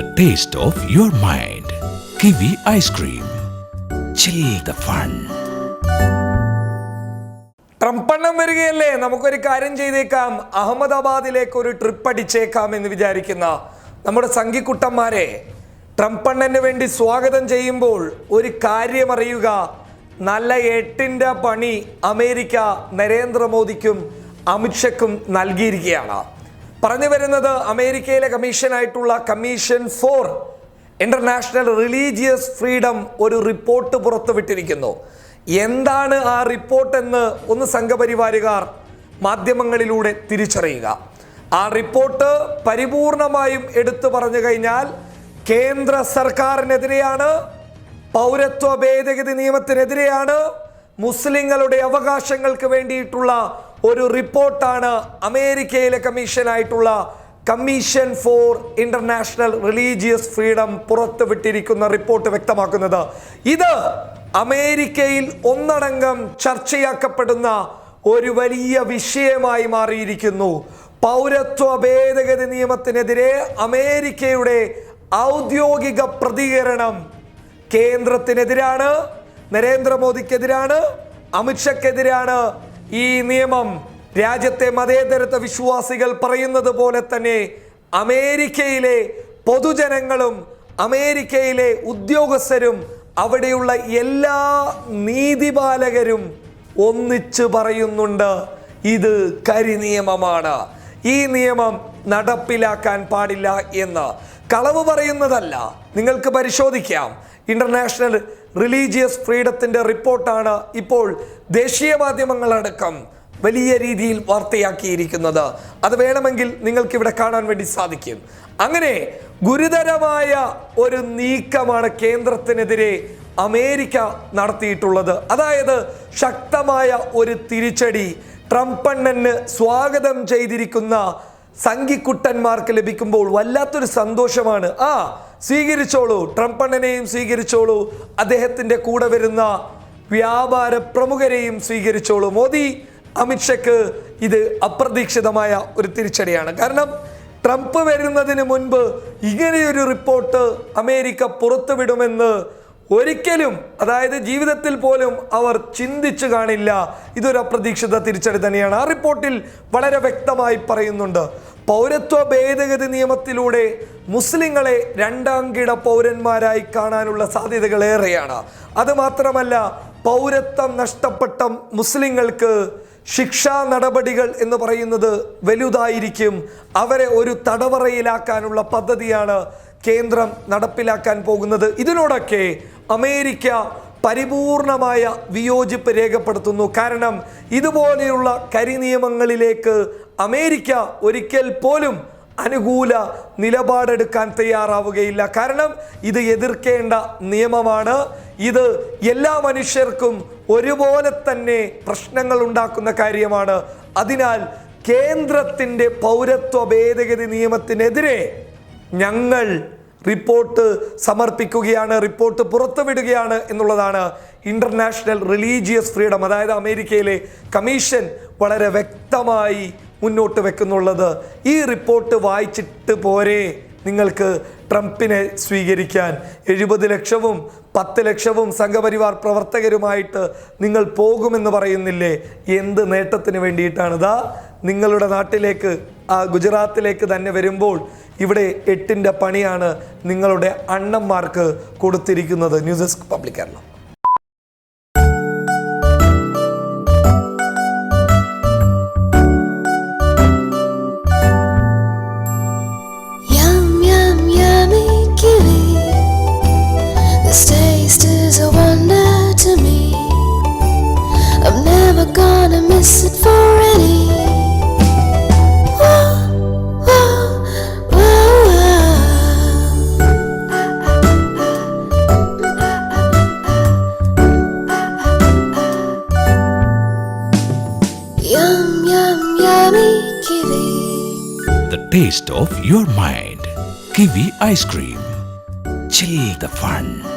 the taste of your mind. Kiwi ice വരികയല്ലേ? നമുക്കൊരു കാര്യം ചെയ്തേക്കാം. അഹമ്മദാബാദിലേക്ക് ഒരു ട്രിപ്പ് അടിച്ചേക്കാം എന്ന് വിചാരിക്കുന്ന നമ്മുടെ സംഘിക്കുട്ടന്മാരെ ട്രംപെണ്ണന് വേണ്ടി സ്വാഗതം ചെയ്യുമ്പോൾ ഒരു കാര്യം അറിയുക നല്ല എട്ടിന്റെ പണി അമേരിക്ക നരേന്ദ്രമോദിക്കും അമിത്ഷയ്ക്കും നൽകിയിരിക്കുകയാണ്. പറഞ്ഞു വരുന്നത് അമേരിക്കയിലെ കമ്മീഷനായിട്ടുള്ള commission for international religious freedom ഒരു റിപ്പോർട്ട് പുറത്തുവിട്ടിരിക്കുന്നു. എന്താണ് ആ റിപ്പോർട്ട് എന്ന് ഒന്ന് സംഘപരിവാരുകാർ മാധ്യമങ്ങളിലൂടെ തിരിച്ചറിയുക. ആ റിപ്പോർട്ട് പരിപൂർണമായും എടുത്തു പറഞ്ഞു കഴിഞ്ഞാൽ കേന്ദ്ര സർക്കാരിനെതിരെയാണ് പൗരത്വ ഭേദഗതി നിയമത്തിനെതിരെയാണ് മുസ്ലിങ്ങളുടെ അവകാശങ്ങൾക്ക് വേണ്ടിയിട്ടുള്ള ഒരു റിപ്പോർട്ടാണ് അമേരിക്കയിലെ കമ്മീഷനായിട്ടുള്ള commission for international religious freedom പുറത്തുവിട്ടിരിക്കുന്ന report വ്യക്തമാക്കുന്നത്. ഇത് അമേരിക്കയിൽ ഒന്നടങ്കം ചർച്ചയാക്കപ്പെടുന്ന ഒരു വലിയ വിഷയമായി മാറിയിരിക്കുന്നു. പൗരത്വ ഭേദഗതി നിയമത്തിനെതിരെ അമേരിക്കയുടെ ഔദ്യോഗിക പ്രതികരണം കേന്ദ്രത്തിനെതിരാണ് നരേന്ദ്രമോദിക്കെതിരാണ് അമിത്ഷയ്ക്കെതിരാണ് ഈ നിയമം രാജ്യത്തെ മതേതരത്വ വിശ്വാസികൾ പറയുന്നത് പോലെ തന്നെ അമേരിക്കയിലെ പൊതുജനങ്ങളും അമേരിക്കയിലെ ഉദ്യോഗസ്ഥരും അവിടെയുള്ള എല്ലാ നീതിപാലകരും ഒന്നിച്ച് പറയുന്നുണ്ട് ഇത് കരിനിയമമാണ് ഈ നിയമം നടപ്പിലാക്കാൻ പാടില്ല എന്ന്. കളവ് പറയുന്നതല്ല. നിങ്ങൾക്ക് പരിശോധിക്കാം. ഇന്റർനാഷണൽ റിലീജിയസ് ഫ്രീഡത്തിന്റെ റിപ്പോർട്ടാണ് ഇപ്പോൾ ദേശീയ മാധ്യമങ്ങളടക്കം വലിയ രീതിയിൽ വാർത്തയാക്കിയിരിക്കുന്നത്. അത് വേണമെങ്കിൽ നിങ്ങൾക്ക് ഇവിടെ കാണാൻ വേണ്ടി സാധിക്കും. അങ്ങനെ ഗുരുതരമായ ഒരു നീക്കമാണ് കേന്ദ്രത്തിനെതിരെ അമേരിക്ക നടത്തിയിട്ടുള്ളത്. അതായത് ശക്തമായ ഒരു തിരിച്ചടി. ട്രംപണ്ണന് സ്വാഗതം ചെയ്തിരിക്കുന്ന സംഘിക്കുട്ടന്മാർക്ക് ലഭിക്കുമ്പോൾ വല്ലാത്തൊരു സന്തോഷമാണ്. ആ സ്വീകരിച്ചോളൂ. ട്രംപ് അണ്ണനെയും സ്വീകരിച്ചോളൂ. അദ്ദേഹത്തിന്റെ കൂടെ വരുന്ന വ്യാപാര പ്രമുഖരെയും സ്വീകരിച്ചോളൂ. മോദി അമിത്ഷയ്ക്ക് ഇത് അപ്രതീക്ഷിതമായ ഒരു തിരിച്ചടിയാണ്. കാരണം ട്രംപ് വരുന്നതിന് മുൻപ് ഇങ്ങനെയൊരു റിപ്പോർട്ട് അമേരിക്ക പുറത്തുവിടുമെന്ന് ഒരിക്കലും അതായത് ജീവിതത്തിൽ പോലും അവർ ചിന്തിച്ചു കാണില്ല. ഇതൊരു അപ്രതീക്ഷിത തിരിച്ചടി തന്നെയാണ്. ആ റിപ്പോർട്ടിൽ വളരെ വ്യക്തമായി പറയുന്നുണ്ട്. പൗരത്വ ഭേദഗതി നിയമത്തിലൂടെ മുസ്ലിങ്ങളെ രണ്ടാം കിട പൗരന്മാരായി കാണാനുള്ള സാധ്യതകൾ ഏറെയാണ്. അത് മാത്രമല്ല പൗരത്വം നഷ്ടപ്പെട്ട മുസ്ലിങ്ങൾക്ക് ശിക്ഷാ നടപടികൾ എന്ന് പറയുന്നത് വലുതായിരിക്കും. അവരെ ഒരു തടവറയിലാക്കാനുള്ള പദ്ധതിയാണ് കേന്ദ്രം നടപ്പിലാക്കാൻ പോകുന്നത്. ഇതിനോടൊക്കെ അമേരിക്ക പരിപൂർണമായ വിയോജിപ്പ് രേഖപ്പെടുത്തുന്നു. കാരണം ഇതുപോലെയുള്ള കരിനിയമങ്ങളിലേക്ക് അമേരിക്ക ഒരിക്കൽ പോലും അനുകൂല നിലപാടെടുക്കാൻ തയ്യാറാവുകയില്ല. കാരണം ഇത് എതിർക്കേണ്ട നിയമമാണ്. ഇത് എല്ലാ മനുഷ്യർക്കും ഒരുപോലെ തന്നെ പ്രശ്നങ്ങൾ ഉണ്ടാക്കുന്ന കാര്യമാണ്. അതിനാൽ കേന്ദ്രത്തിന്റെ പൗരത്വ ഭേദഗതി നിയമത്തിനെതിരെ ഞങ്ങൾ റിപ്പോർട്ട് സമർപ്പിക്കുകയാണ് റിപ്പോർട്ട് പുറത്തുവിടുകയാണ് എന്നുള്ളതാണ് ഇന്റർനാഷണൽ റിലീജിയസ് ഫ്രീഡം അതായത് അമേരിക്കയിലെ കമ്മീഷൻ വളരെ വ്യക്തമായി മുന്നോട്ട് വെക്കുന്നുള്ളത്. ഈ റിപ്പോർട്ട് വായിച്ചിട്ട് പോരെ നിങ്ങൾക്ക് ട്രംപിനെ സ്വീകരിക്കാൻ. എഴുപത് ലക്ഷവും പത്ത് ലക്ഷവും സംഘപരിവാർ പ്രവർത്തകരുമായിട്ട് നിങ്ങൾ പോകുമെന്ന് പറയുന്നില്ലേ? എന്ത് നേട്ടത്തിന് വേണ്ടിയിട്ടാണിതാ നിങ്ങളുടെ നാട്ടിലേക്ക് ആ ഗുജറാത്തിലേക്ക് തന്നെ വരുമ്പോൾ ഇവിടെ എട്ടിന്റെ പണിയാണ് നിങ്ങളുടെ അണ്ണന്മാർക്ക് കൊടുത്തിരിക്കുന്നത്. News desk public Keralam. Yum, yum, yummy Yum, yum, yummy kiwi. The taste of your mind. Kiwi ice cream. Chill the fun.